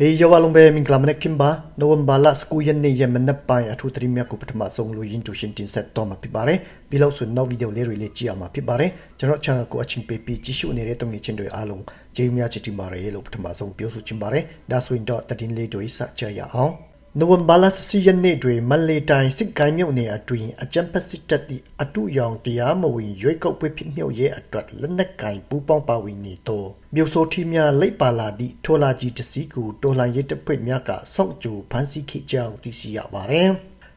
ဟေးယောဝလုံးပဲမင်္ဂလာမနက်ခင်းပါနိုဝင်ဘာလ19ရက်နေ့ရက်မနက်ပိုင်းအထူးသတင်းများကိုပထမဆုံးလိုရင်းတူရှင်တင်ဆက်တော့မှာဖြစ်ပါတယ်ပြီးလို့ဆိုနောက်ဗီဒီယိုလေးတွေလေးကြည့်အောင်မှာဖြစ်ပါတယ်ကျွန်တော် channel ကိုအချင်းပေးပြီးကြည့်ရှုနေတဲ့တုံငယ်ချင်းတွေအားလုံးကျေးဇူးများချစ်တင်ပါတယ်လို့ပထမဆုံးပြောဆိုချင်ပါတယ်ဒါဆိုရင်တော့သတင်းလေးတွေစကြရအောင် နိုဝင်ဘာလ14ရက်နေ့တွင်မလေးတိုင်းစစ်ကိုင်းမြို့နယ်အတွင်းအကြံဖက်စစ်တပ်သည့်အတုရောင်တရားမဝင်ရွေးကောက်ပွဲဖြစ်မြုပ်ရဲ့အတွက်လက်နက်ကင်ပူပေါင်းပါဝင်နေသောမြို့ဆိုထီများလိပ်ပါလာသည့်ထိုလာကြီးတစည်းကိုတော်လှန်ရေးတပ်ဖွဲ့များကစောင့်ကြိုဖမ်းဆီးခဲ့ကြောင်းသိရှိရပါသည်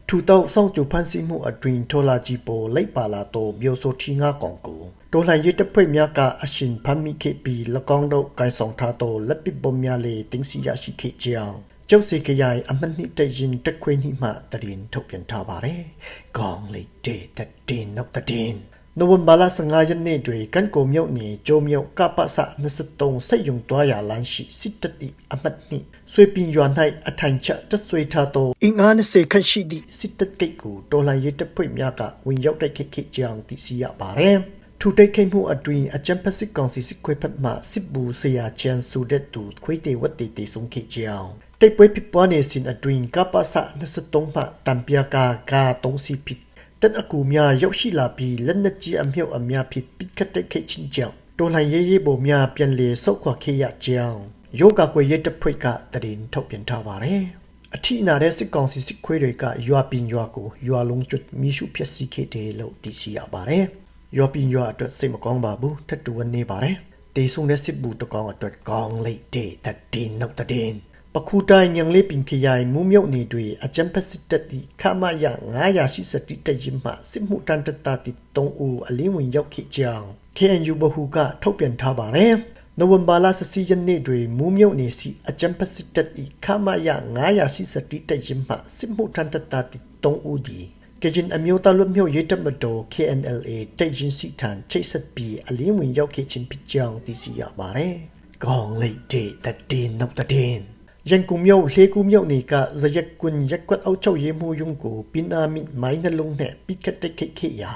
ထူတော့စောင့်ကြိုဖမ်းဆီးမှုအတွင်ထိုလာကြီးပေါ်လိပ်ပါလာသောမြို့ဆိုထီငါကောင်ကိုတော်လှန်ရေးတပ်ဖွဲ့များကအရှင်ဖမ်းမိခဲ့ပြီး၎င်းတို့ကိုင်ဆောင်ထားသောလက်ပစ်ဗုံးများလည်းတင်စီရရှိခဲ့ကြောင်း ကျုပ်စီခရိုင်အမနှစ်တရင်တက်ခွေးနှိမှတရင်ထုတ်ပြန်ထားပါတယ်။ကောင်းလေးတေးတဲ့တင်နောက်တဲ့တင်နိုဝင်ဘာလ15ရက်နေ့တွင်ကန်ကိုမြုပ်နေကျိုးမြုပ်ကပ္ပစ23စိတ်ယုံတွားရလန်းရှိစစ်တတိအမတ်နှင့်ဆွေပင်ရွာ၌အထိုင်ချတဆွေထားသောအင်အား20ခန့်ရှိသည့်စစ်တပ်ကိတ်ကိုတော်လှန်ရေးတပ်ဖွဲ့များကဝင်ရောက်တိုက်ခိုက်ခဲ့ကြောင်းသိရှိရပါတယ်။ထူတိတ်ခိတ်မှုအတွင်အကြံပစစ်ကောင်စီစစ်ခွေဖက်မှစစ်ဘူဆရာချန်ဆိုတဲ့သူခွေးတေဝတ်တေတေဆုံးခဲ့ကြောင်း တိတ်ပွဲဖြစ်ပွားနေစဉ်အတွင်ကပ္ပစ23မှတံပြာကာကာ3စီဖြစ်တက်အကူများရောက်ရှိလာပြီးလက်နက်ကြီးအမြုပ်အများဖြစ်ပိကတ်တဲ့ခိတ်ချင်းကြောင့်တော်လှန်ရေးရေးပုံများပြန်လည်ဆုတ်ခွာခဲ့ရကြောင်းယောဂကွေရဲတပ်ဖွဲ့ကတရင်ထုတ်ပြန်ထားပါတယ်အထိနာတဲ့စစ်ကောင်စီစစ်ခွေးတွေကရွာပင်ရွာကိုရွာလုံးကျွတ်မိရှုဖျက်ဆီးခဲ့တယ်လို့သိရှိရပါတယ်။ရွာပင်ရွာအတွက်စိတ်မကောင်းပါဘူးထပ်တူဝနေပါတယ်။တေဆုံတဲ့စစ်ဘူးတကောင်အတွက်ကောင်းလိုက်တဲ့တည်နောက်တဲ့ ပခုတိုင်းညံလေးပင်ခရိုင်မူးမြုပ်နေတွေအကြံဖက်စစ်တပ်တီခမရ980တိတရင်မှစစ်မှုတန်တတတီ3ဦးအလင်းဝင်ရောက်ခဲ့ကြောင်း KNU ဘဟုကထုတ်ပြန်ထားပါတယ်။နိုဝင်ဘာလ14ရက်နေ့တွင်မူးမြုပ်နေစီအကြံဖက်စစ်တပ်တီခမရ980တိတရင်မှစစ်မှုတန်တတတီ3ဦးဒီကကြင်အမျိုးသားလွတ်မြောက်ရေးတပ်မတော် KNLA တိုက်ရင်စီထံချိတ်ဆက်ပြီးအလင်းဝင်ရောက်ခဲ့ခြင်းဖြစ်ကြောင်းသိရှိရပါတယ်။ကောင်းလိုက်တဲ့တည်နောက်တဲ့ ရန်ကုန်မြို့လေကူမြို့နေကဇယက်ကွန်ရက်ကွက်အောက်ချုပ်ရေးမှုယုံကိုပင်နာမစ်မိုင်းနှလုံးနဲ့ပိကတ်တက်ခိခေယာ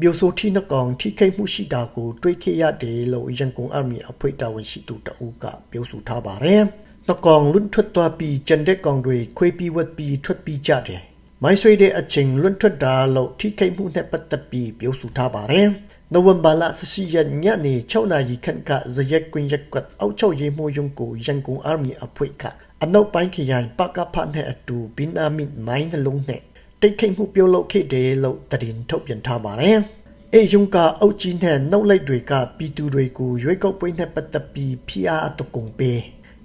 မြို့ဆိုထီနကောင်ထိခိမှုရှိတာကိုတွေးခဲ့ရတယ်လို့ရန်ကုန်အာမီအဖွဲ့တာဝန်ရှိသူတအူးကပြောဆိုထားပါတယ်။နကောင်လွတ်ထွက်သွားပြီးကျန်တဲ့ကောင်တွေခွေးပြီးဝက်ပြီးထွက်ပြီးကြတယ်။မိုင်းဆွေတဲ့အချိန်လွတ်ထွက်တာလို့ထိခိမှုနဲ့ပတ်သက်ပြီးပြောဆိုထားပါတယ်။ နိုဝင်ဘာလ14ရက်ညနေ6နာရီခန့်ကဇယက်ကွန်ရက်ကွက်အောက်ချုပ်ရေးမှုယုံကိုရန်ကုန်အာမီအဖွဲ့ကအနောက်ပိုင်းခရိုင်ပကဖနဲ့အတူဘင်းအမစ်မိုင်းနှလုံးနဲ့တိတ်ခိတ်မှုပြုတ်လုပ်ခဲ့တယ်လို့တရင်ထုတ်ပြန်ထားပါတယ်။အေယုံကအုတ်ကြီးနဲ့နှုတ်လိုက်တွေကပြည်သူတွေကိုရွေးကောက်ပွဲနဲ့ပတ်သက်ပြီးဖိအားအတကုံပေး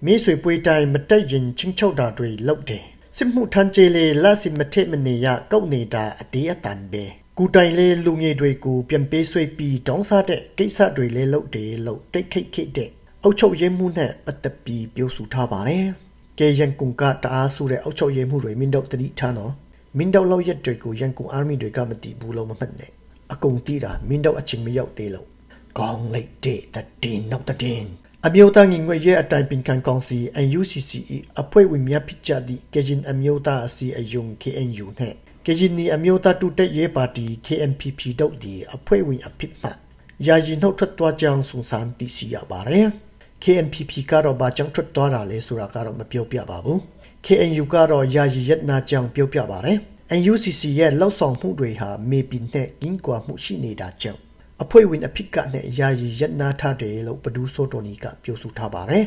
မိဆွေပွေးတိုင်းမတက်ရင်ချင်းချုပ်တာတွေလုပ်တယ်။စစ်မှုထမ်းကျေလေလက်စီမထစ်မနေရကောက်နေတာအတေးအတန်ပဲ။ ကူတိုင်လေးလူငယ်တွေကိုပြန်ပေးဆွေးပြီးတောင်းစားတဲ့ကိစ္စတွေလေးလုပ်တယ်လို့တိတ်ခိတ်ခိတ်တဲ့အုတ်ချုပ်ရဲမှုနဲ့ပတ်သက်ပြီးပြောဆိုထားပါတယ်။ကဲရန်ကုန်ကတအားဆိုတဲ့အုတ်ချုပ်ရဲမှုတွေမင်းတို့တတိထားနော်မင်းတို့လောက်ရက်တွေကိုရန်ကုန်အာမီတွေကမတီးဘူးလို့မမှတ်နဲ့အကုန်တီးတာမင်းတို့အချင်းမရောက်သေးလို့ကောင်းလိုက်တဲ့တည်နောက်တဲ့အမျိုးသားငင်ငွေရဲ့အတိုင်ပင်ခံကောင်စီ UCCE အဖွဲ့ဝင်များဖြစ်ကြသည့်ကရင်အမျိုးသားအစည်းအယုံ KNU နဲ့ ကရင်နီအမျိုးသားတူတက်ရေးပါတီ KNPP တို့သည်အဖွဲ့ဝင်အဖြစ်မှယာယီနှုတ်ထွက်သွားကြောင်းစုံစမ်းသိရှိရပါတယ်။ KNPP ကတော့ဘာကြောင့်ထွက်သွားတာလဲဆိုတာကတော့မပြောပြပါဘူး KNU ကတော့ယာယီရက်နာကြောင့်ပြောပြပါတယ် NUCC ရဲ့လောက်ဆောင်မှုတွေဟာမေပီနဲ့ကင်းကွာမှုရှိနေတာကြောင့်အဖွဲ့ဝင်အဖြစ်ကနဲ့ယာယီရက်နာထားတယ်လို့ဘဒူးစောတော်နီကပြောဆိုထားပါတယ်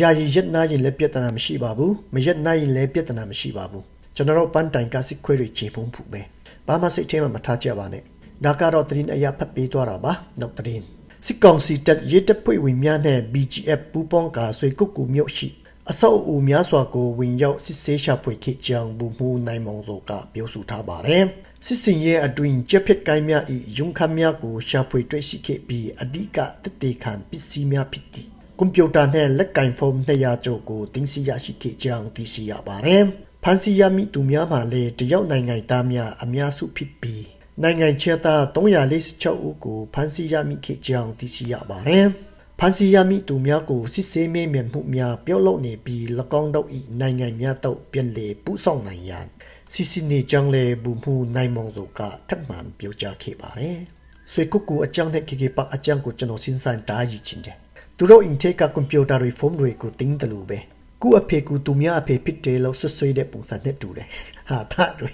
ယာယီရက်နာရင်လည်းပြဿနာမရှိပါဘူးမရက်နာရင်လည်းပြဿနာမရှိပါဘူး ကျွန်တော်တို့ပန်းတိုင်ကစစ်ခွေးတွေခြေဖုံးဖူပဲဘာမှစိတ်ထဲမှာမထားကြပါနဲ့ဒါကတော့သတင်းအရာဖတ်ပေးသွားတာပါနောက်သတင်းစစ်ကောင်စီတပ်ရဲတပ်ဖွဲ့ဝင်များနဲ့ BGF ပူးပေါင်းကာဆွေကုတ်ကူမြို့ရှိအဆောက်အဦများစွာကိုဝင်ရောက်စစ်ဆေးရှာဖွေခဲ့ကြောင်းဘူမှုနိုင်မောင်စောကပြောဆိုထားပါတယ်။စစ်စင်ရဲ့အတွင်ကြက်ဖြစ်ကိုင်းများ၏ယုံခမ်းများကိုရှာဖွေတွေ့ရှိခဲ့ပြီးအဓိကတည်တည်ခံပစ္စည်းများဖြစ်သည့်ကွန်ပျူတာနဲ့လက်ကင်ဖုန်း200ကျော်ကိုတင်စီရရှိခဲ့ကြောင်းသိရှိရပါတယ်။ ဖန်စီရမိသူများမှလည်းတရုတ်နိုင်ငံသားများအများစုဖြစ်ပြီးနိုင်ငံခြားသား346ဦးကိုဖမ်းဆီးရမိခဲ့ကြောင်းသိရှိရပါတယ်။ဖမ်းဆီးရမိသူများကိုစစ်ဆေးမေးမြန်းမှုများပြုလုပ်နေပြီး၎င်းတို့၏နိုင်ငံများသို့ပြန်လည်ပူးဆောင်နိုင်ရန်စစ်စစ်နေကြောင်းလည်းဘူမှုနိုင်မောင်စုကထပ်မံပြောကြားခဲ့ပါတယ်။ဆွေကုကူအကြောင်းနဲ့ခေခေပတ်အကြောင်းကိုကျွန်တော်စဉ်းစားတားရည်ချင်းတယ်။သူတို့ intake ကကွန်ပျူတာတွေဖုန်းတွေကိုတင်းတယ်လို့ပဲ။ ကုအဖေကူသူများအဖေဖြစ်တယ်လို့ဆွဆွေးတဲ့ပုံစံနဲ့တူတယ်ဟာတာတွေ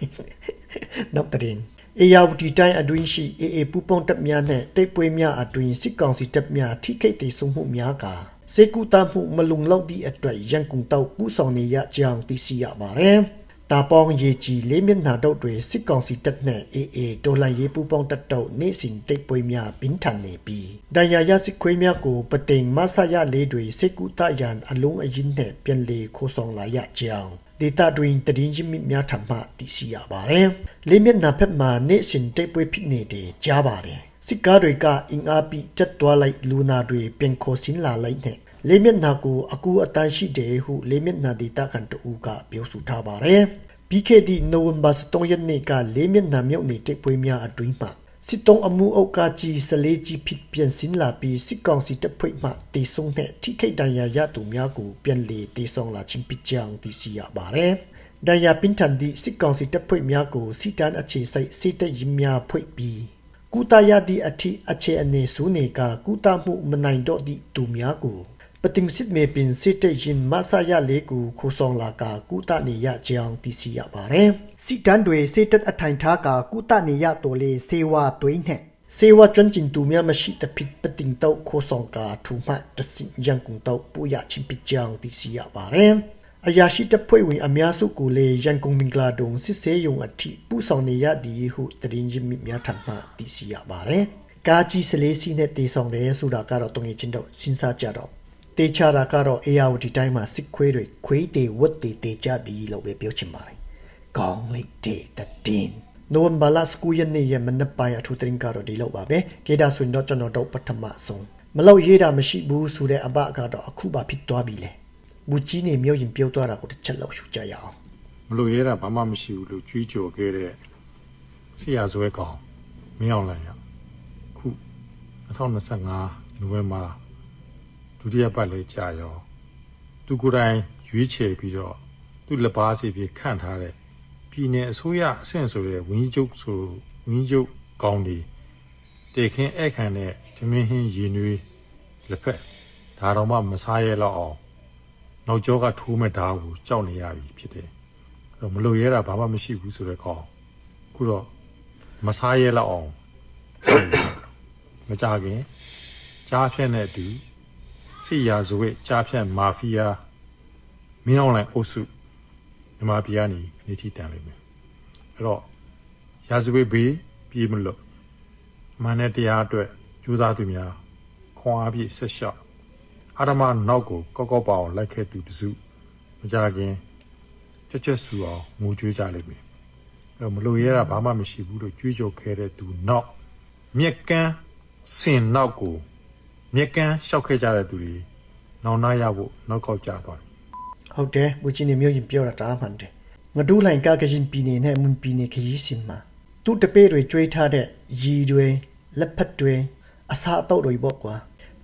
နောက်တရင်အေယာဝတီတိုင်းအတွင်းရှိအေအေပူပုံတပ်များနဲ့တိတ်ပွေးများအတွင်းစစ်ကောင်စီတပ်များထိခိတ်တေဆုံးမှုများကစေကူတာမှုမလုံလောက်သည့်အတွက်ရန်ကုန်တောက်ပူဆောင်နေရကြောင်းသိရှိရပါတယ်။ တာပေါင်းရေကြီးလေးမျက်နှာတော့တွေစစ်ကောင်စီတပ်နဲ့အေအေဒေါ်လာရေးပူပေါင်းတပ်တော့နေစဉ်တိတ်ပွေးများပင်ထန်နေပြီးဒဏ်ရာရစစ်ခွေးများကိုပတိန်မဆရလေးတွေစေကူတာရန်အလုံးအရင်နဲ့ပြန်လေခိုးဆောင်လာရကြောင်းဒေတာတွင်တည်င်းချင်းများထမှသိရှိရပါတယ်။လေးမျက်နှာဖက်မှာနေစဉ်တိတ်ပွေးဖြစ်နေတယ်ကြားပါတယ်။စစ်ကားတွေကအင်အားပြီးတက်သွားလိုက်လူနာတွေပြန်ခေါ်စင်းလာလိုက်နဲ့ လေးမျက်နှာကိုအကူအတန်းရှိတယ်ဟုလေးမျက်နှာဒေတာကန်တူကပြောဆိုထားပါတယ်။ပြီးခဲ့သည့်နိုဝင်ဘာ3ရက်နေ့ကလေးမျက်နှာမြုပ်နေတိတ်ပွေးများအတွင်းမှာစစ်တုံးအမှုအုပ်ကကြီးစလေးကြီးဖြစ်ပြန်စင်းလာပြီးစစ်ကောင်စီတပ်ဖွဲ့မှတေဆုံးတဲ့ထိခိတ်တန်ရာရသူများကိုပြန်လေတေဆုံးလာခြင်းဖြစ်ကြောင်းသိရှိရပါတယ်။ဒဏ်ရာပင်ထန်သည့်စစ်ကောင်စီတပ်ဖွဲ့များကိုစီတန်းအခြေစိုက်စစ်တပ်ရင်များဖွဲ့ပြီးကုတရသည့်အထိအခြေအနေစုနေကကုတမှုမနိုင်တော့သည့်သူများကို ပတင်စစ်မေပင်စစ်တဲ့ရင်မဆာရလေးကိုခိုးဆောင်လာကကုတနေရကြောင်းသိရှိရပါတယ်။စစ်တန်းတွေစစ်တပ်အထိုင်ထားကကုတနေရတော်လေးစေဝါတွင်းနဲ့စေဝါကျွမ်းကျင်သူများမရှိတဖြစ်ပတင်တော့ခိုးဆောင်ကထူမှတစင်ရန်ကုန်တော့ပူရချင်းပကြောင်းသိရှိရပါတယ်။အရာရှိတပ်ဖွဲ့ဝင်အများစုကိုလည်းရန်ကုန်မင်္ဂလာတုံစစ်ဆေးရုံအထိပူဆောင်နေရသည်ဟုတရင်ချင်းများထမှသိရှိရပါတယ်။ကာကြီးစလေးစီနဲ့တေဆောင်တယ်ဆိုတာကတော့တုံငယ်ချင်းတော့စဉ်းစားကြတော့ တေချာတာကတော့ ARD တိုင်းမှာစစ်ခွေးတွေခွေးတွေဝတ်တွေတေကြပြီလို့ပဲပြောချင်ပါတယ်။ကောင်းလိုက်တဲ့တဲ့နိုဝင်ဘာလ9ရက်နေ့ရဲ့မနက်ပိုင်းအထူးသတင်းကတော့ဒီလောက်ပါပဲ။ကေဒါဆွင်တော့ကျွန်တော်တို့ပထမဆုံးမလောက်ရေးတာမရှိဘူးဆိုတဲ့အဘကတော့အခုပါဖြစ်သွားပြီလေ။ဘူကြီးနေမျိုးရင်ပြောသွားတာကိုတစ်ချက်လောက်ရှုကြရအောင်မလို့ရဲတာဘာမှမရှိဘူးလို့ကြွေးကြော်ခဲ့တဲ့ဆရာဇွဲကောင်မင်းအောင်လိုင်ရခု2025နိုဝင်ဘာ ဒုတိယပတ်လေးကြာရောသူကိုယ်တိုင်ရွေးချယ်ပြီးတော့သူလက်ပါစီပြီးခန့်ထားတဲ့ပြည်내အစိုးရအဆင့်ဆိုတဲ့ဝင်းကြီးချုပ်ဆိုဝင်းကြီးချုပ်ကောင်းဒီတေခင်းအဲ့ခံတဲ့ဓမင်းဟင်းရင်နွေးလက်ဖက်ဒါတော့မှမစားရဲတော့အောင်နောက်ကျောကထိုးမဲ့ဓာတ်ကိုကြောက်နေရပြီဖြစ်တယ်အဲ့တော့မလို့ရဲတာဘာမှမရှိဘူးဆိုတော့ကောင်းအခုတော့မစားရဲလောက်အောင်မကြခင်ကြားဖြတ်တဲ့အတူ စီယာဇဝဲကြားဖြတ်မာဖီးယားမင်းအောင်လိုင်အုပ်စုမြန်မာပြည်ကနေနေထိတန်လိမ့်မယ်အဲ့တော့ရာဇဝဲဘေးပြေးမလို့မန်နဲ့တရားအတွက်ကြိုးစားသူများခွန်အားပြည့်ဆက်လျှောက်အာရမနောက်ကိုကောက်ကောက်ပါအောင်လိုက်ခဲ့သူတစုမကြခင်ကြက်ကြက်ဆူအောင်ငိုကြွေးကြလိမ့်မယ်အဲမလို့ရဲတာဘာမှမရှိဘူးလို့ကြွေးကြော်ခဲ့တဲ့သူနောက်မြက်ကန်းစင်နောက်ကို မြက်ကန်းရှောက်ခဲ့ကြတဲ့သူတွေနောင်နာရဖို့နောက်ကောက်ကြသွားတယ်ဟုတ်တယ်ဘူကြီးနေမျိုးရင်ပြောတာတာမှန်တယ်ငဒူးလိုင်ကကရင်ပြည်နေနဲ့မွန်ပြည်နေခရီးစင်မှာသူ့တပေးတွေကျွေးထားတဲ့ရီတွေလက်ဖက်တွေအစာအတော့တွေပေါ့ကွာ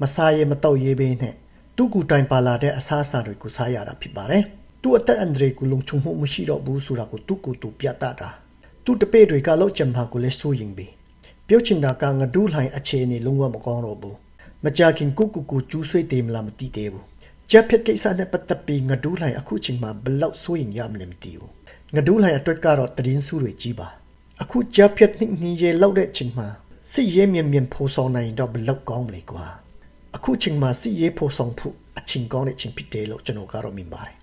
မစားရဲမတော့ရဲဘေးနဲ့သူ့ကူတိုင်ပါလာတဲ့အစာအစာတွေကိုစားရတာဖြစ်ပါတယ်သူ့အသက်အန္တရာယ်ကိုလုံခြုံမှုမရှိတော့ဘူးဆိုတာကိုသူ့ကိုယ်သူပြတတ်တာသူ့တပေးတွေကလောက်ချင်မှာကိုလည်းစိုးရင်ပြီပြုတ်ချင်တာကငဒူးလိုင်အခြေအနေလုံးဝမကောင်းတော့ဘူး မကြခင်ကုကူကူကျူးဆွေးတယ်မလားမသိသေးဘူးဂျက်ဖက်ကိစ္စနဲ့ပတ်သက်ပြီးငဒူးလှိုင်အခုချိန်မှာဘလောက်စိုးရင်ရမလဲမသိဘူးငဒူးလှိုင်အတွက်ကတော့တရင်စုတွေကြီးပါအခုဂျက်ဖက်နှင်းနှင်းရေလောက်တဲ့ချိန်မှာစစ်ရဲမြင်မြင်ဖိုးဆောင်နိုင်တော့ဘလောက်ကောင်းမလဲကွာအခုချိန်မှာစစ်ရဲဖိုးဆောင်ဖို့အချိန်ကောင်းတဲ့ချိန်ဖြစ်တယ်လို့ကျွန်တော်ကတော့မြင်ပါတယ်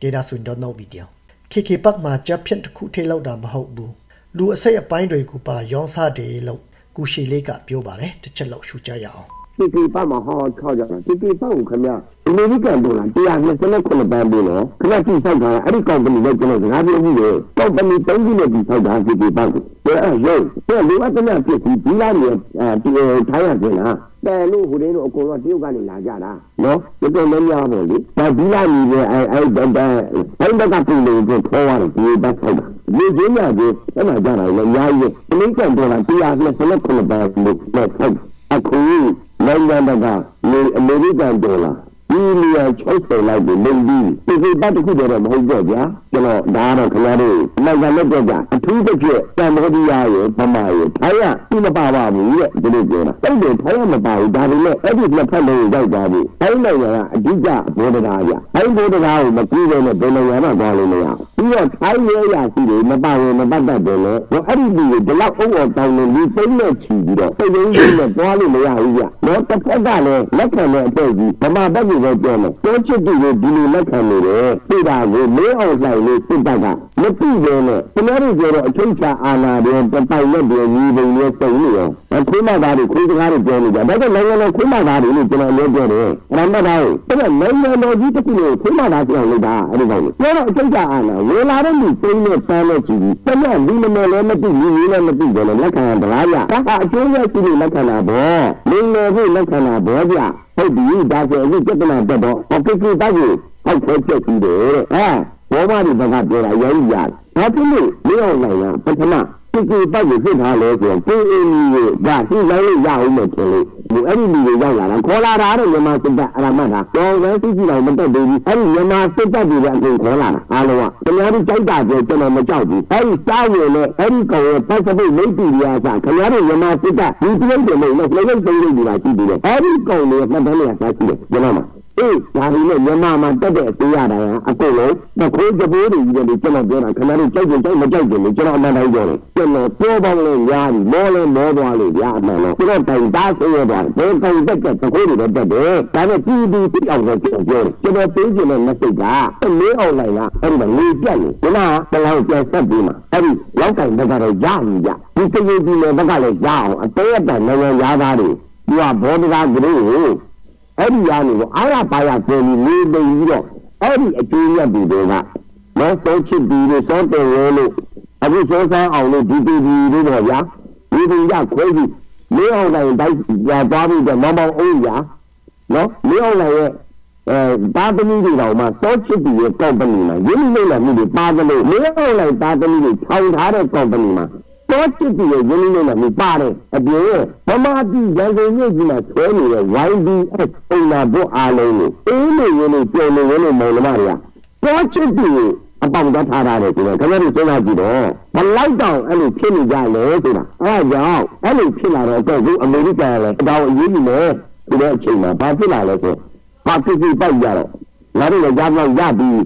ဒေတာဆွင်တော့နောက်ဗီဒီယို KK ပတ်မှာဂျက်ဖက်တစ်ခုထိလောက်တာမဟုတ်ဘူးလူအစိတ်အပိုင်းတွေကိုပါရောင်းစားတယ်လို့ကုရှိလေးကပြောပါတယ်တစ်ချက်လောက်ရှုကြရအောင် ဒီဒီပတ်မှာဟောချောက်ကြတာဒီဒီပတ်ကိုခင်ဗျအမေရိကန်ဒေါ်လာ129ဘန်းပေးလို့ခင်ဗျကြည့်ဆိုင်တာအဲ့ဒီကုမ္ပဏီနဲ့ကျွန်တော်စကားပြောမှုကိုကုမ္ပဏီ၃ခုနဲ့ကြည့်ဆိုင်တာဒီဒီပတ်ကိုဒါအဲ့ရုပ်ဒါလိုအပ်တဲ့ဖြစ်ပြီးဒီလာနေအဲဒီထိုင်းရပြန်လားတယ်လို့ဟိုတင်းတို့အကုန်လုံးတရုတ်ကနေလာကြတာနော်တော်တော်များများပေါ့လေဒါဒီလာနေပဲအဲအဲဒါဒါဘိုင်းဘက်ကပြည်လို့ကိုခေါ်ရတယ်ဒီဘက်ဆိုင်တာဒီကျင်းရကိုအဲ့မှာကြတာလည်းအများကြီးအမေရိကန်ဒေါ်လာ129ဘန်းလို့နဲ့ဆိုင်အခု နိုင်ငံတကာလေအမေရိကန်ဒေါ်လာဘီလီယံ60လောက်ကိုလုံပြီးဒီကိပတ်တစ်ခုတည်းတော့မဟုတ်တော့ဗျာကျွန်တော်ဒါကတော့ခင်ဗျားတို့နိုင်ငံနဲ့ကြကြအထူးတစ်ဖြစ်ကမ္ဘောဒီးယားရဲ့ဗမာရဲ့ထိုင်းကသူမပါပါဘူးတဲ့ဒီလိုပြောတာအဲ့ဒီထိုင်းကမပါဘူးဒါပေမဲ့အဲ့ဒီနှစ်ဖက်လုံးရောက်သွားပြီထိုင်းနိုင်ငံကအဓိကဘောဒရာရထိုင်းဘောဒရာကိုမကူးဘဲနဲ့ဘယ်နိုင်ငံမှသွားလို့မရဘူးပြီးတော့ထိုင်းရဲ့အရာရှိတွေမပါဝင်မပတ်သက်တယ်လေတော့အဲ့ဒီလူတွေဒီလောက်အုံအောင်တောင်းနေလူသိမ်းနဲ့ချီပြီးတော့စိတ်ရင်းရင်းနဲ့သွားလို့မရဘူးကြတော့တစ်ဖက်ကလည်းလက်ခံတဲ့အတော့ကြီးဗမာဘက်ကိုပဲပြောမယ်တောချစ်သူကိုဒီလိုလက်ခံနေတယ်ပြတာကိုမင်းအောင်လှိုင်လို့စစ်တပ်ကမသိဘဲနဲ့ကျွန်တော်တို့ပြောတော့အချုပ်ချာအာဏာတွေတပိုင်နဲ့တွေညီပုံတွေစုံနေရောခွေးမသားတွေခွေးစကားတွေပြောနေကြဒါကြောင့်နိုင်ငံတော်ခွေးမသားတွေလို့ကျွန်တော်ပြောပြောတယ်ရမတ်သားကိုအဲ့တော့နိုင်ငံတော်ကြီးတစ်ခုကိုခွေးမသားပြောင်းလိုက်တာအဲ့ဒီကောင်ကိုပြောတော့အချုပ်ချာအာဏာဝေလာတဲ့လူသိမ်းနဲ့တန်းနဲ့ကြည့်ပြီးတမက်ဒီမနယ်လည်းမသိလူကြီးလည်းမသိတယ်လက်ခံရတရားရဒါကအကျိုးရရှိလို့လက်ခံတာပေါ့လင်းလေဖို့လက်ခံတာပေါ့ဗျဟုတ်ပြီဒါဆိုအခုပြဿနာတက်တော့အကိကိတောက်ကိုဟောက်ဖွဲ့ချက်ပြီးတယ်တဲ့အဲ ဘောမတွေဘက်ကပြောတာရောင်းရတယ်ဒါဖြစ်လို့မင်းအောင်နိုင်ကပထမကိကိတောက်ကိုဖြစ်ထားလဲဆိုတော့ကိုအင်းကြီးကိုဒါရှင်းလိုက်လို့ရအောင်မယ်ထင်လို့ဒီအဲ့ဒီလူတွေရောက်လာတာခေါ်လာတာတော့မြန်မာစစ်တပ်အရမတ်တာတော်ပဲသိကြည့်တော့မတက်သေးဘူးအဲ့ဒီမြန်မာစစ်တပ်တွေကအကုန်ခေါ်လာတာအားလုံးကခင်ဗျားတို့ကြိုက်တာပြောကျွန်တော်မကြောက်ဘူးအဲ့ဒီစားဝင်နဲ့အဲ့ဒီကောင်ရဲ့ပတ်စပိတ်မိတ်တီရီယာစားခင်ဗျားတို့မြန်မာစစ်တပ်ဒီပြိတ်တယ်လို့လည်းလည်းသုံးလို့ဒီမှာကြည့်ပြီးတယ်အဲ့ဒီကောင်တွေမှတ်တမ်းတွေကစားကြည့်တယ်ကျွန်တော်မှာ အေးဒါဒီနဲ့မြန်မာမှာတက်တဲ့အသေးရတာကအကုန်လုံးတခိုးတပိုးတွေကြီးတယ်ကျွန်တော်ပြောတာခင်ဗျားတို့ကြိုက်ကြိုက်မကြိုက်ကြလို့ကျွန်တော်အမှန်တိုင်းပြောတယ်ကျွန်တော်ပြောပေါင်းလဲရားပြီမောလဲမောသွားလို့ရအမှန်တော့ကျွန်တော်တိုင်သားဆွေးရသွားတယ်ဘယ်ကောင်တက်တဲ့တခိုးတွေတက်တယ်ဒါနဲ့ပြည်သူသိအောင်လည်းကျွန်တော်ပြောတယ်ကျွန်တော်သိကျင်တဲ့ message ကမင်းအောင်လိုက်လားအဲ့ဒီမှာနေပြတ်နေဒီမှာဘယ်လောက်ပြန်ဆက်ပြီးမှာအဲ့ဒီလောက်ကင်ဘက်ကတော့ရပြီကြဒီတကယ်ဒီနယ်ဘက်ကလည်းရအောင်အသေးအတန်နိုင်ငံသားသားတွေဒီကဘောဒရာဂရုကို အဲ့ဒီကနေကိုအားရပါရကျင်းပြီးနေနေပြီးတော့အဲ့ဒီအကျိုးရတဲ့တွေကလောစောချစ်ပြီးလို့စောတယ်ရဲလို့အခုစောစားအောင်လို့ဒီတီဗီလို့တော့ညာဒီဒီရခွဲပြီးလေးအောင်တိုင်းတိုက်ရသွားပြီးတော့မောင်မောင်အုံးညာနော်လေးအောင်လည်းရဲ့အဲတာသမီတွေတော့မှစောချစ်ပြီးရဲ့ company မှာရင်းနှီးနေမှုတွေပါတယ်လို့လေးအောင်လည်းတာသမီတွေထောင်ထားတဲ့ company မှာ တော့ချစ်ပြီးရင်းနှီးနေတာမျိုးပါတယ်အပြင်ဗမာပြည်ရန်ကုန်မြို့ကြီးမှာဆွဲနေတဲ့ YDS ပုံနာဘုတ်အားလုံးကိုအေးနေရင်းနဲ့ပြောနေရင်းနဲ့မောင်နှမတွေကတော့ချစ်ပြီးအပေါင်းသားထားရတယ်ဆိုတော့ခင်ဗျားတို့စဉ်းစားကြည့်တော့ဘလောက်တောင်အဲ့လိုဖြစ်နေကြလဲဆိုတာအဲ့ဒါကြောင့်အဲ့လိုဖြစ်လာတော့အခုအမေရိကန်လည်းအတော်အရေးကြီးတယ်ဒီတဲ့အချိန်မှာဘာဖြစ်လာလဲဆိုဘာဖြစ်ဖြစ်ပိုက်ကြတော့ငါတို့လည်းကြားတော့ရပြီး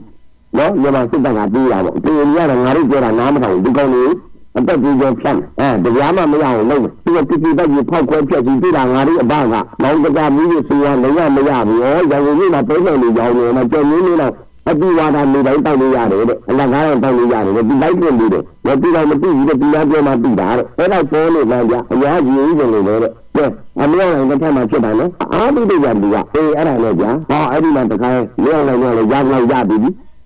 နော်မြန်မာစစ်တပ်ကပြီးလာတော့ဒီအမြကတော့ငါတို့ပြောတာနားမထောင်ဘူးဒီကောင်လေး အသက်ကြီးကျော်ဖြတ်မယ်အဲတရားမှမရအောင်လုပ်မယ်သူကတိတိတက်ကြီးဖောက်ခွဲဖြတ်ကြီးပြတာငါတို့အဘကလောင်းတကမီးကိုစီရလုံးဝမရဘူးရောရန်ကုန်မြို့မှာပုံစံလေးကြောင်းနေမှာကြော်ရင်းနေတော့အတူဝါဒနေတိုင်းတောက်လို့ရတယ်တဲ့အလကားတော့တောက်လို့ရတယ်ဒီလိုက်ပြင်ပြီးတယ်မပြီးတော့မပြီးဘူးတဲ့ဒီလားပြောမှပြီးတာတဲ့အဲ့တော့ပေါ်နေမှကြအရာကြီးကြီးနေလို့တဲ့ကဲအမေရောလည်းတစ်ထပ်မှဖြစ်တာနော်အားပြီးတော့ကြပြီကအေးအဲ့ဒါလည်းကြာဟောအဲ့ဒီမှာတခါလေအောင်လည်းလည်းရလောက်ရပြီ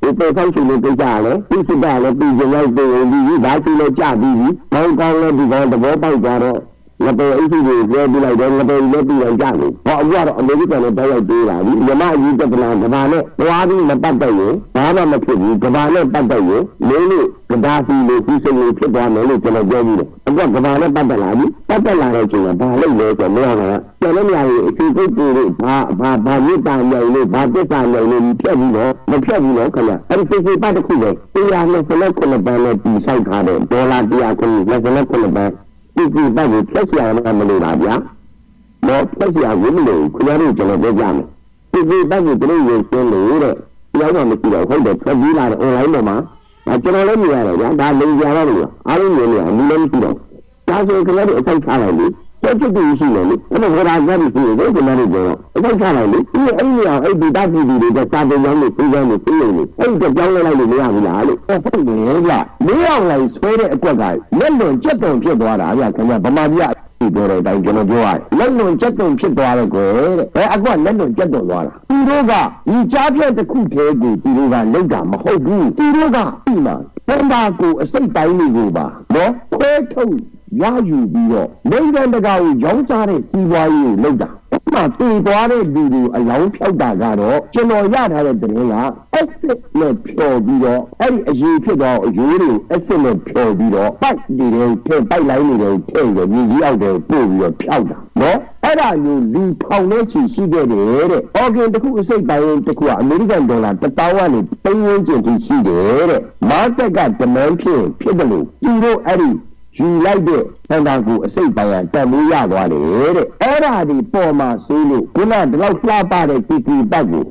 ဒီပေဖောက်ရှင်လေးကိစ္စလည်းဒီစစ်တာလည်းပြည်ကျရောက်ပြည်ဝင်ပြီးဒါရှိလည်းကြပြီးပြီ။ဘောင်းကောင်းလည်းဒီကောင်သဘောပေါက်ကြတော့ ငပေအစ်စုတွေပြောပြလိုက်တယ်ငပေလည်းပြည်အောင်ကြတယ်။ဟောအခုကတော့အမေရိကန်နဲ့တောက်ရောက်သေးတာဒီမြမအကြီးတက္ကနာကဘာနဲ့သွားပြီးမပတ်သက်ရင်ဘာမှမဖြစ်ဘူးကဘာနဲ့ပတ်သက်ရင်မင်းတို့ကဒါစီလို့ဒီစိတ်လေးဖြစ်သွားမယ်လို့ကျွန်တော်ပြောပြီးတယ်။အခုကဘာနဲ့ပတ်သက်လာပြီပတ်သက်လာတဲ့အချိန်မှာဘာလုပ်လဲဆိုတော့မင်းကကျွန်တော်များရဲ့အစီအစိတ်တွေဘာဘာဘာမြစ်တာမြိုင်လို့ဘာတက်တာမြိုင်လို့ဖြတ်ပြီးတော့မဖြတ်ဘူးတော့ခင်ဗျအဲ့ဒီစိတ်စိတ်ပတ်တစ်ခုပဲတရားနဲ့ဆက်လက်ခုနှစ်ပန်းနဲ့ပြီးဆိုင်ထားတဲ့ဒေါ်လာတရားခုနှစ်ဆက်လက်ခုနှစ်ပန်း ဒီဒီပတ်ကိုဖြတ်ရအောင်မလို့ပါဗျာတော့ဖြတ်ရဝင်မလို့ခင်ဗျားတို့ကျွန်တော်ပြောပြမယ်ဒီဒီပတ်ကိုတို့ရုပ်ရှင်းလို့တဲ့တရားတော်မရှိတော့ဟုတ်တယ်ထွက်ပြီးလာတဲ့ online ပေါ်မှာဒါကျွန်တော်လည်းမြင်ရတယ်ဗျာဒါလိန်ကြတော့လို့အားလုံးမြင်နေအမှုလည်းမရှိတော့ဒါဆိုခင်ဗျားတို့အစိုက်ထားလိုက်လေ တက်ချစ်တူရှိတယ်လေအဲ့တော့ဟောတာကြည့်ပြီးတော့ကျွန်တော်တို့ပြောတော့အစိုက်ထားလိုက်လေဒီအဲ့ဒီအောင်အဲ့ဒီတာပြည်တွေကစာပေကြောင်းတွေသိကြနေသိနေလေအဲ့ဒီကြောင်းလဲလိုက်လို့မရဘူးလားလို့ဟုတ်တယ်ဗျလေးအောင်လိုက်ဆွဲတဲ့အကွက်ကလက်လွန်ကြက်တုံဖြစ်သွားတာဗျခင်ဗျဗမာပြည်ဒီပြောတဲ့အတိုင်းကျွန်တော်ပြောရတယ်လက်လွန်ကြက်တုံဖြစ်သွားတယ်ကွယ်တဲ့အဲအကွက်လက်လွန်ကြက်တုံသွားတာသူတို့ကဒီကြားပြက်တစ်ခုတည်းကိုသူတို့ကလောက်တာမဟုတ်ဘူးသူတို့ကဒီမှာဘန္တာကိုအစိတ်တိုင်းတွေကိုပါနော်ခွဲထုတ် ရယူပြီးတော့နိုင်ငံတကာကိုရောင်းချတဲ့စီးပွားရေးကိုလုပ်တာ။အဲ့မှာတည်သွားတဲ့လူတွေအလောင်းဖြောက်တာကတော့ကျွန်တော်ရထားတဲ့သတင်းက exit နဲ့ဖြော်ပြီးတော့အဲ့ဒီအရေးဖြစ်သွားအရေးတွေ exit နဲ့ဖြော်ပြီးတော့ပိုက်တွေထဲထည့်ပိုက်လိုင်းတွေထဲထည့်ပြီးတော့မြေကြီးအောက်ထဲပို့ပြီးတော့ဖြောက်တာနော်။အဲ့အဲ့ဒါမျိုးလူထောင်နဲ့ချီရှိခဲ့တယ်တဲ့။ organ တစ်ခုအစိတ်ပိုင်းတစ်ခုကအမေရိကန်ဒေါ်လာ1000ကနေ3ဝန်းကျင်ထိရှိတယ်တဲ့။ market က demand ဖြစ်ဖြစ်တယ်လို့သူတို့အဲ့ဒီ ယူလိုက်တဲ့တန်တာကိုအစိတ်ပိုင်းကတန်မိုးရသွားတယ်တဲ့။အဲ့ဒါဒီပေါ်မှာဆိုလို့ခုနကဒီလောက်လှပတဲ့ကီကီပတ်ကို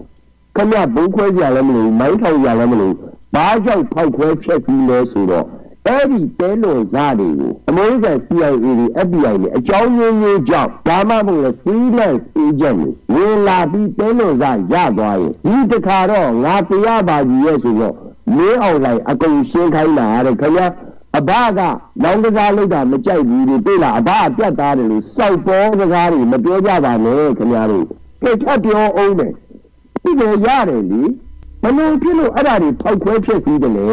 ခမဘုံခွဲကြလည်းမလို့မိုင်းထောင်ကြလည်းမလို့ဘာကြောင့်ဖောက်ခွဲဖြစ်စီလဲဆိုတော့အဲ့ဒီတဲလွန်စားတွေကိုအမေရိကန် CIA တွေ FBI တွေအကြောင်းရင်းမျိုးကြောင့်ဒါမှမဟုတ်လည်း freelance agent တွေဝင်လာပြီးတဲလွန်စားရသွားရင်ဒီတခါတော့ငါတရားပါကြီးရဲ့ဆိုတော့မင်းအောင်လိုက်အကုန်ရှင်းခိုင်းတာတဲ့ခင်ဗျာ အဘကလောင်းကစားလုပ်တာမကြိုက်ဘူးလို့တွေ့လားအဘအပြတ်သားတယ်လို့စောက်ပေါ်စကားတွေမပြောကြပါနဲ့ခင်ဗျားတို့ကြက်ထပ်ပြောအောင်မယ်ဒီလိုရတယ်လေဘယ်လိုဖြစ်လို့အဲ့ဒါတွေဖောက်ခွဲဖြစ်စည်းတယ်လဲ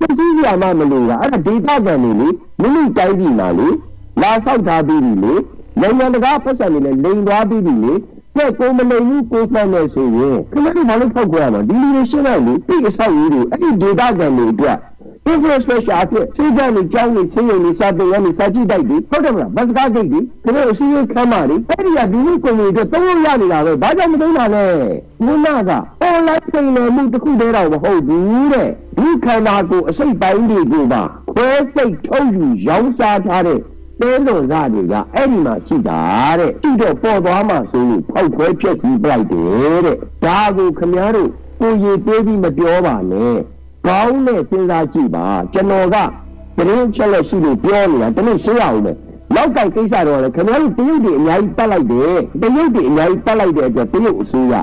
ပစ္စည်းရမှမလို့ကအဲ့ဒါဒေတာကန်နေလေမိမိတိုင်းပြည်မှာလေလာဆောက်ထားပြီးပြီလေနိုင်ငံတကာပတ်စံတွေလည်းလိန်သွားပြီးပြီလေကဲကိုမလိန်ဘူးကိုဖတ်နေဆိုရင်ခင်ဗျားတို့ဘာလို့ဖောက်ခွဲရမှာဒီလူတွေရှင်းလိုက်လေဒီအဆောက်အဦတွေအဲ့ဒီဒေတာကန်တွေအတွက် infrastructure အဖြစ်စေကြနေကြောင်းနေဆေးရုံနေစာပေရနေစာကြည့်တိုက်ပြီးဟုတ်တယ်မလားဘတ်စကားဂိတ်ကြီးခင်ဗျားတို့အစည်းအဝေးခမ်းပါလေအဲ့ဒီကဒီလိုကွန်မြူအတွက်သုံးလို့ရနေတာပဲဘာကြောင့်မသုံးတာလဲမနာက online ပြင်လည်မှုတစ်ခုတည်းတော့မဟုတ်ဘူးတဲ့ဒီခန္ဓာကိုယ်အစိတ်ပိုင်းတွေကိုပါခွဲစိတ်ထုတ်ယူရောင်းစားထားတဲ့တဲလွန်စားတွေကအဲ့ဒီမှာရှိတာတဲ့သူ့တော့ပေါ်သွားမှဆိုလို့ဖောက်ခွဲဖြစ်စီပလိုက်တယ်တဲ့ဒါကိုခင်ဗျားတို့ကိုရည်သေးပြီးမပြောပါနဲ့ ကောင်းနဲ့စဉ်းစားကြည့်ပါကျွန်တော်ကသတင်းချက်လက်ရှိလို့ပြောနေတာတနေ့ရှင်းရအောင်မယ်နောက်ကကိစ္စတော့လေခင်ဗျားတို့တရုတ်တွေအများကြီးပတ်လိုက်တယ်တရုတ်တွေအများကြီးပတ်လိုက်တဲ့အတွက်တရုတ်အစိုးရ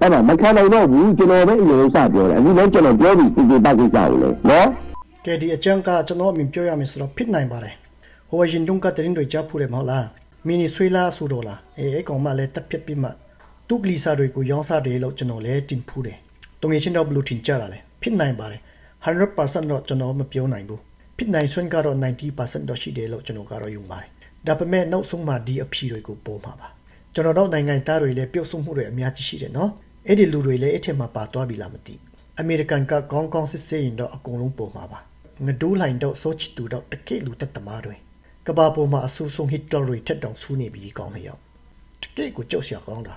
အဲ့ဒါမခံနိုင်တော့ဘူးကျွန်တော်ပဲအရင်စပြောတယ်အခုလည်းကျွန်တော်ပြောပြီးဒီကိစ္စကိစ္စကိုလေနော်ကဲဒီအကြံကကျွန်တော်အမြင်ပြောရမယ်ဆိုတော့ဖြစ်နိုင်ပါတယ်ဟိုရှင်တုံးကတရင်တွေကြားဖူးတယ်မဟုတ်လားမီနီဆွေးလာဆိုတော့လားအေးအဲ့ကောင်မလည်းတက်ပြစ်ပြီးမှသူကလီစာတွေကိုရောင်းစားတယ်လို့ကျွန်တော်လည်းတင်ဖူးတယ်တုံငယ်ချင်းတော့ဘလူးတင်ကြတာလေ ဖြစ်နိုင်ပါတယ်100%တော့ကျွန်တော်မပြောနိုင်ဘူးဖြစ်နိုင်စွမ်းကတော့90%တော့ရှိတယ်လို့ကျွန်တော်ကတော့ယုံပါတယ်ဒါပေမဲ့နောက်ဆုံးမှဒီအဖြေတွေကိုပေါ်မှာပါကျွန်တော်တို့နိုင်ငံသားတွေလည်းပြုတ်ဆုံမှုတွေအများကြီးရှိတယ်နော်အဲ့ဒီလူတွေလည်းအဲ့ထက်မှပါသွားပြီလားမသိအမေရိကန်ကကောင်းကောင်းစစ်စစ်ရင်တော့အကုန်လုံးပေါ်မှာပါငဒိုးလိုင်းတော့ဆိုချတူတော့တကိလူတက်တမားတွေကဘာပေါ်မှာအဆူဆုံးဟစ်တော်တွေထက်တောင်ဆူနေပြီးကောင်းလျောက်တကိကိုကြောက်စရာကောင်းတာ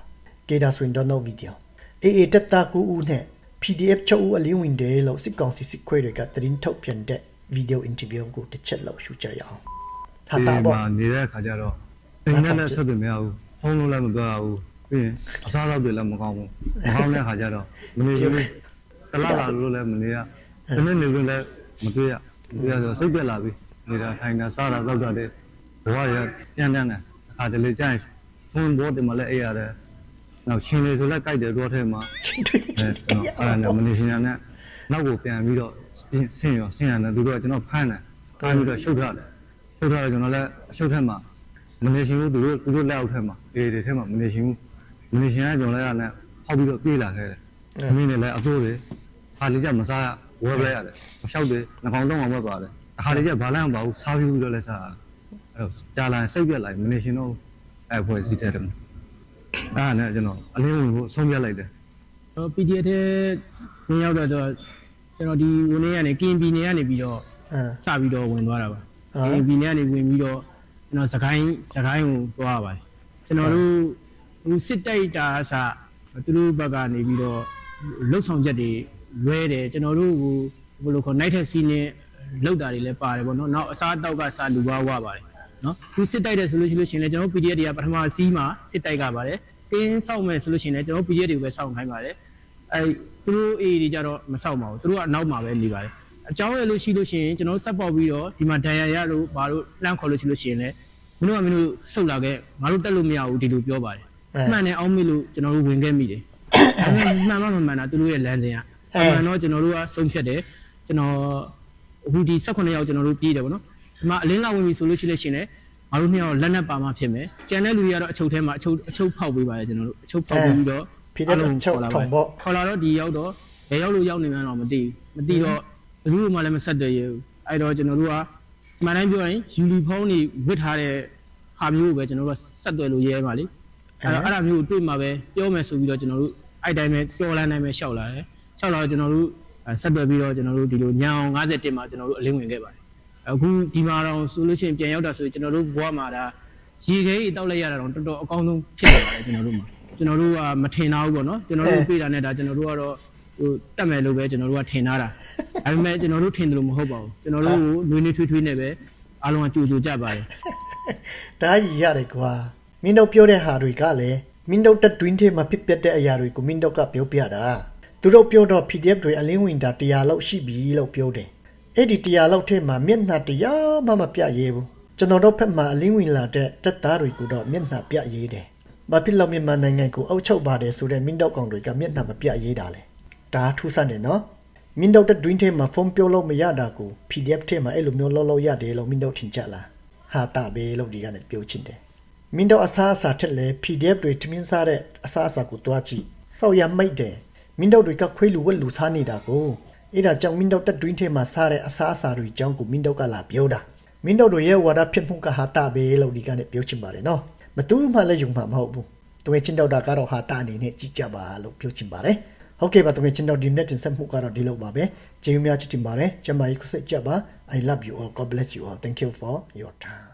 ကေဒါဆွင်တော့နောက်ဗီဒီယိုအေအေတက်တာကူဦးနဲ့ PDF ချုပ်ဦးအလင်းဝင်တယ်လို့စစ်ကောင်စီစစ်ခွေတွေကသတင်းထုတ်ပြန်တဲ့ဗီဒီယိုအင်တာဗျူးကိုတစ်ချက်လောက်ရှုကြရအောင်ဟာတာပေါ့ဒီမှာနေတဲ့အခါကျတော့အိမ်နဲ့လည်းဆက်သွယ်မရဘူးဖုန်းလို့လည်းမပြောရဘူးပြီးရင်အစားအသောက်တွေလည်းမကောင်းဘူးမကောင်းတဲ့အခါကျတော့မနေဘူးတလားလာလို့လည်းမနေရတနေ့နေလို့လည်းမတွေ့ရမတွေ့ရဆိုစိတ်ပြက်လာပြီနေတာထိုင်တာစားတာတောက်တာတဲ့ဘဝရတန်းတန်းတယ်အခါတလေကြာရင်ဖုန်းဘောတင်မလဲအေးရတယ် နောက်ရှင်လေဆိုလည်းကြိုက်တယ်တော့ထဲမှာချင်းတွေအဲချင်းတွေကျွန်တော်အဲ့ဒါနဲ့မနေရှင်ရနဲ့နောက်ကိုပြန်ပြီးတော့ဆင်းရောဆင်းရတယ်သူတို့ကကျွန်တော်ဖမ်းတယ်ဖမ်းပြီးတော့ရှုပ်ထားတယ်ရှုပ်ထားတယ်ကျွန်တော်လည်းအရှုပ်ထက်မှာမနေရှင်ဘူးသူတို့သူတို့လက်အောက်ထက်မှာအေးတွေထက်မှာမနေရှင်ဘူးမနေရှင်ကကျွန်တော်လည်းအဲ့ဒါနဲ့ဟောက်ပြီးတော့ပြေးလာခဲ့တယ်အမင်းနဲ့လည်းအဖိုးတွေဟာလေးကြမစားရဝယ်ပလိုက်ရတယ်မလျှောက်တယ်နှကောင်တော့မှမသွားတယ်အခါလေးကြဘာလဲမပါဘူးစားပြီးတော့လည်းစားရတယ်အဲ့တော့ကြာလာရင်စိတ်ပြက်လာရင်မနေရှင်တော့အဲ့ဖွဲ့စည်းတဲ့တယ် အဲ့ဒါနဲ့ကျွန်တော်အလင်းဝင်ဖို့ဆုံးဖြတ်လိုက်တယ်တော့ PDF ထဲဝင်ရောက်တော့ကျွန်တော်ဒီဝင်နေကနေကင်ပြည်နယ်ကနေပြီးတော့အဲစပြီးတော့ဝင်သွားတာပါဟာကင်ပြည်နယ်ကနေဝင်ပြီးတော့ကျွန်တော်စကိုင်းစကိုင်းကိုသွားပါတယ်ကျွန်တော်တို့ဟိုစစ်တိုက်တာအစသူတို့ဘက်ကနေပြီးတော့လှုပ်ဆောင်ချက်တွေလွဲတယ်ကျွန်တော်တို့ဟိုဘယ်လိုခေါ် night taxi နဲ့လောက်တာတွေလည်းပါတယ်ပေါ့နော်နောက်အစားအသောက်ကစာလူပါဝပါတယ် နော်သူစစ်တိုက်တယ်ဆိုလို့ရှိလို့ရှိရင်လည်းကျွန်တော်တို့ PDF တွေကပထမစီးမှာစစ်တိုက်ကပါတယ်ကင်းဆောက်မယ်ဆိုလို့ရှိရင်လည်းကျွန်တော်တို့ PDF တွေကိုပဲစောင့်ခိုင်းပါတယ်အဲသူတို့အေးတွေကြတော့မဆောက်ပါဘူးသူတို့ကအနောက်မှာပဲနေပါတယ်အကြောင်းရလို့ရှိလို့ရှိရင်ကျွန်တော်ဆက်ပေါက်ပြီးတော့ဒီမှာဒဏ်ရာရလို့ဘာလို့လှမ်းခေါ်လို့ရှိလို့ရှိရင်လည်းမင်းတို့ကမင်းတို့ဆုတ်လာခဲ့ငါတို့တက်လို့မရဘူးဒီလိုပြောပါတယ်မှန်တယ်အောင်းမိလို့ကျွန်တော်တို့ဝင်ခဲ့မိတယ်ဒါပေမဲ့မှန်မှမမှန်တာသူတို့ရဲ့လမ်းစဉ်ကအမှန်တော့ကျွန်တော်တို့ကဆုံးဖြတ်တယ်ကျွန်တော်အခုဒီ18ရောက်ကျွန်တော်တို့ပြေးတယ်ဗောနော် ဒီမှာအလင်းလာဝင်ပြီဆိုလို့ရှိလို့ရှိရင်လည်းငါတို့နှစ်ယောက်လက်နက်ပါမှဖြစ်မယ်ကျန်တဲ့လူတွေကတော့အချုပ်ထဲမှာအချုပ်အချုပ်ဖောက်ပေးပါတယ်ကျွန်တော်တို့အချုပ်ဖောက်ပေးပြီးတော့ဖြစ်တဲ့ချုပ်ထုံပေါ့ခေါ်လာတော့ဒီရောက်တော့ဘယ်ရောက်လို့ရောက်နေမှန်းတော့မသိဘူးမသိတော့ဘယ်သူမှလည်းမဆက်တွေ့ရဘူးအဲ့တော့ကျွန်တော်တို့ကမှန်တိုင်းပြောရင်ယူနီဖောင်းတွေဝတ်ထားတဲ့ဟာမျိုးကိုပဲကျွန်တော်တို့ကဆက်တွေ့လို့ရဲပါလေအဲ့တော့အဲ့ဒါမျိုးကိုတွေ့မှာပဲပြောမယ်ဆိုပြီးတော့ကျွန်တော်တို့အဲ့တိုင်းပဲပြောလန်းတိုင်းပဲရှောက်လာတယ်ရှောက်လာတော့ကျွန်တော်တို့ဆက်တွေ့ပြီးတော့ကျွန်တော်တို့ဒီလိုညောင်51မှာကျွန်တော်တို့အလင်းဝင်ခဲ့ပါတယ် အခုဒီမှာတော့ဆိုလို့ရှိရင်ပြန်ရောက်တာဆိုရင်ကျွန်တော်တို့ဘဝမှာဒါရေခဲကြီးတောက်လိုက်ရတာတော့တော်တော်အကောင်းဆုံးဖြစ်နေပါတယ်ကျွန်တော်တို့မှာကျွန်တော်တို့ကမထင်တာဘူးပေါ့နော်ကျွန်တော်တို့ပြေးတာနဲ့ဒါကျွန်တော်တို့ကတော့ဟိုတက်မယ်လို့ပဲကျွန်တော်တို့ကထင်ထားတာဒါပေမဲ့ကျွန်တော်တို့ထင်တယ်လို့မဟုတ်ပါဘူးကျွန်တော်တို့ကိုနွေးနွေးထွေးထွေးနဲ့ပဲအားလုံးကကြိုကြိုကြပါတယ်ဒါကြီးရတယ်ကွာမင်းတို့ပြောတဲ့ဟာတွေကလည်းမင်းတို့တက်တွင်းထဲမှာဖြစ်ပျက်တဲ့အရာတွေကိုမင်းတို့ကပြောပြတာသူတို့ပြောတော့ PDF တွေအလင်းဝင်တာ100လောက်ရှိပြီလို့ပြောတယ် အဲ့ဒီ100လောက်ထဲမှာမျက်နှာတရားမှမပြရဲဘူးကျွန်တော်တို့ဖက်မှာအလင်းဝင်လာတဲ့တက်သားတွေကိုတော့မျက်နှာပြရဲတယ်ဘာဖြစ်လို့မြန်မာနိုင်ငံကိုအုပ်ချုပ်ပါတယ်ဆိုတဲ့မင်းတို့ကောင်တွေကမျက်နှာမပြရဲတာလဲဒါထူးဆန်းတယ်နော်မင်းတို့တက်တွင်းထဲမှာဖုန်းပြောလို့မရတာကို PDF ထဲမှာအဲ့လိုမျိုးလောက်လောက်ရတယ်လို့မင်းတို့ထင်ကြလားဟာတာပဲလို့ဒီကနေ့ပြောချင်တယ်မင်းတို့အစားအစာထက်လဲ PDF တွေထမင်းစားတဲ့အစားအစာကိုတွားကြည့်စောက်ရမိတ်တယ်မင်းတို့တွေကခွေးလူဝက်လူစားနေတာကို အဲ့ဒါကြောင့်မင်းတို့တက်တွင်းထဲမှာစားတဲ့အစားအစာတွေအကြောင်းကိုမင်းတို့ကလာပြောတာမင်းတို့တွေရဲ့ဝါဒဖြစ်မှုကဟာတာပဲလို့ဒီကနေ့ပြောချင်ပါတယ်နော်မတူမှလည်းယုံမှာမဟုတ်ဘူးတကယ်ချင်းတော့တာကတော့ဟာတာအနေနဲ့ကြည့်ကြပါလို့ပြောချင်ပါတယ်ဟုတ်ကဲ့ပါတကယ်ကျွန်တော်ဒီနေ့တင်ဆက်မှုကတော့ဒီလောက်ပါပဲကျေးဇူးများချစ်တင်ပါတယ်ကျမကြီးခုစိတ်ကြပါ I love you all God bless you all thank you for your time